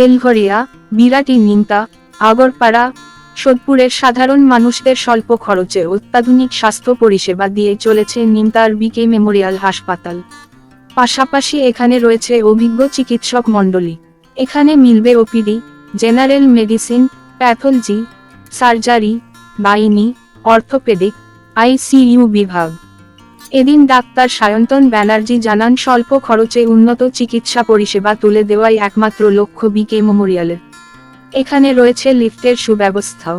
বেলঘরিয়া বিরাটি নিমতা আগরপাড়া, সোদপুরের সাধারণ মানুষদের স্বল্প খরচে অত্যাধুনিক স্বাস্থ্য পরিষেবা দিয়ে চলেছে নিমতার বিকে মেমোরিয়াল হাসপাতাল। পাশাপাশি এখানে রয়েছে অভিজ্ঞ চিকিৎসক মণ্ডলী। এখানে মিলবে OPD, general medicine, pathology, surgery বাইনি orthopaedic, ICU বিভাগ। এদিন ডাক্তার সায়ন্তন ব্যানার্জি জানান, স্বল্প খরচে উন্নত চিকিৎসা পরিষেবা তুলে দেওয়াই একমাত্র লক্ষ্য বিকে মেমোরিয়ালের এখানে রয়েছে লিফটের সুব্যবস্থাও।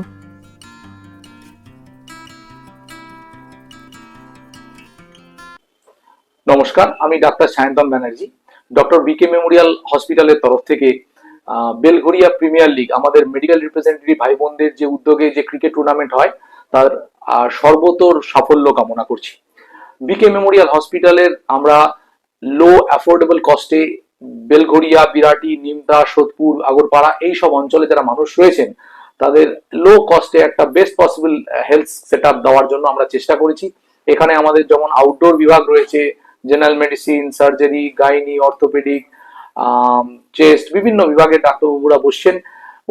নমস্কার, আমি doctor Sayantan Banerjee. Doctor BK memorial হসপিটালের তরফ থেকে বেলঘরিয়া প্রিমিয়ার লিগ, আমাদের মেডিকেল রিপ্রেজেন্টেটিভ ভাই বোনদের যে উদ্যোগে যে ক্রিকেট টুর্নামেন্ট হয়, তার সর্বতর সাফল্য কামনা করছি। বিকে মেমোরিয়াল হসপিটালের আমরা লো অ্যাফোর্ডেবল কস্টে বেলঘরিয়া বিরাটি, নিমতা, সোদপুর, আগরপাড়া এই সব অঞ্চলে যারা মানুষ রয়েছেন, তাদের লো কস্টে একটা বেস্ট পসিবল হেলথ সেট দেওয়ার জন্য আমরা চেষ্টা করেছি। এখানে আমাদের যেমন আউটডোর বিভাগ রয়েছে general medicine surgery gynae orthopaedic chest বিভিন্ন বিভাগের ডাক্তারবাবুরা বসছেন।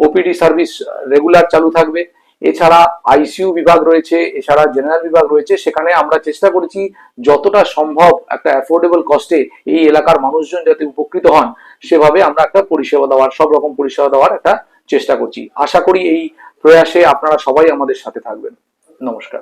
ওপিডি সার্ভিস রেগুলার চালু থাকবে। এছাড়া আইসিইউ বিভাগ রয়েছে, এছাড়া জেনারেল বিভাগ রয়েছে, সেখানে আমরা চেষ্টা করেছি যতটা সম্ভব একটা অ্যাফোর্ডেবল কস্টে এই এলাকার মানুষজন যাতে উপকৃত হন, সেভাবে আমরা একটা পরিষেবা দেওয়ার, সব রকম পরিষেবা দেওয়ার একটা চেষ্টা করছি। আশা করি এই প্রয়াসে আপনারা সবাই আমাদের সাথে থাকবেন। নমস্কার।